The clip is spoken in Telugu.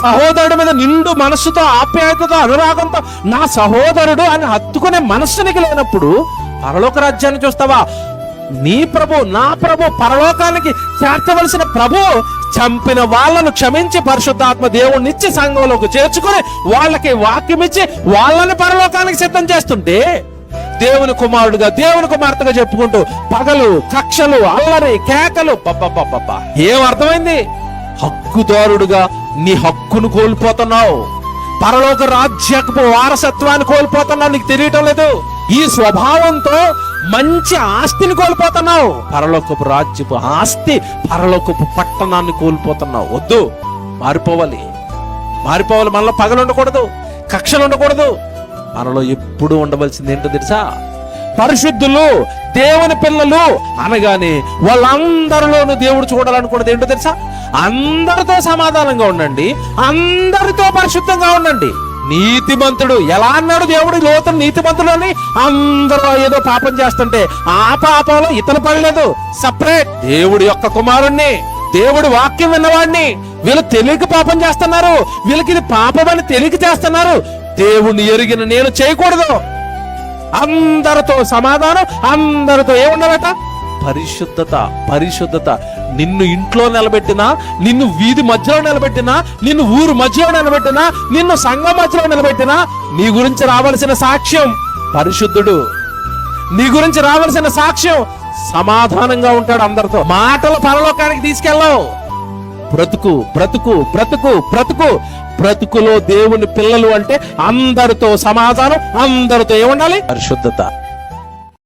సహోదరుడి మీద నిండు మనస్సుతో ఆప్యాయతతో అనురాగంతో నా సహోదరుడు అని హత్తుకునే మనస్సు నీకు లేనప్పుడు పరలోక రాజ్యాన్ని చూస్తావా? నీ ప్రభు నా ప్రభు పరలోకానికి చేర్చవలసిన ప్రభు చంపిన వాళ్ళను క్షమించి పరిశుద్ధాత్మ దేవుణ్ణిచ్చి సంఘంలోకి చేర్చుకొని వాళ్ళకి వాక్యం ఇచ్చి వాళ్ళని పరలోకానికి సిద్ధం చేస్తుంటే దేవుని కుమారుడుగా దేవుని కుమార్తెగా చెప్పుకుంటూ పగలు కక్షలు అల్లరి కేకలు పబ్బబ్బబ్బబ్బా ఏం అర్థమైంది? హక్కుదారుడుగా నీ హక్కును కోల్పోతున్నావు. పరలోక రాజ్యపు వారసత్వాన్ని కోల్పోతున్నావు. నీకు తెలియటం లేదు. ఈ స్వభావంతో మంచి ఆస్తిని కోల్పోతున్నావు. పరలోకపు రాజ్యపు ఆస్తి పరలోకపు పట్టణాన్ని కోల్పోతున్నావు. వద్దు. మారిపోవాలి. మారిపోవాలి. మనలో పగలు ఉండకూడదు కక్షలు ఉండకూడదు మనలో ఎప్పుడు ఉండవలసింది ఏంటో తెలుసా? పరిశుద్ధులు దేవుని పిల్లలు అనగానే వాళ్ళందరిలోనూ దేవుడు చూడాలనుకున్నది ఏంటో తెలుసా? అందరితో సమాధానంగా ఉండండి అందరితో పరిశుద్ధంగా ఉండండి. నీతిమంతుడు ఎలా అన్నాడు దేవుడు? లోతు నీతిమంతుడు అని అందరూ ఏదో పాపం చేస్తుంటే ఆ పాపంలో ఇతను పడలేదు. సపరేట్ దేవుడి యొక్క కుమారుణ్ణి దేవుడు వాక్యం విన్నవాడిని వీళ్ళు తెలియక పాపం చేస్తున్నారు వీళ్ళకి ఇది పాపం అని తెలియక చేస్తున్నారు. దేవుణ్ణి ఎరిగిన నేను చేయకూడదు. అందరితో సమాధానం అందరితో ఏముండాలట పరిశుద్ధత పరిశుద్ధత. నిన్ను ఇంట్లో నిలబెట్టినా నిన్ను వీధి మధ్యలో నిలబెట్టినా నిన్ను ఊరు మధ్యలో నిలబెట్టినా నిన్ను సంఘం మధ్యలో నిలబెట్టినా నీ గురించి రావాల్సిన సాక్ష్యం పరిశుద్ధుడు. నీ గురించి రావాల్సిన సాక్ష్యం సమాధానంగా ఉంటాడు అందరితో. మాటలు పరలోకానికి తీసుకెళ్ళవు. బ్రతుకు బ్రతుకు బ్రతుకు బ్రతుకు. బ్రతుకులో దేవుని పిల్లలు అంటే అందరితో సమాధానం అందరితో ఏముండాలి? పరిశుద్ధత.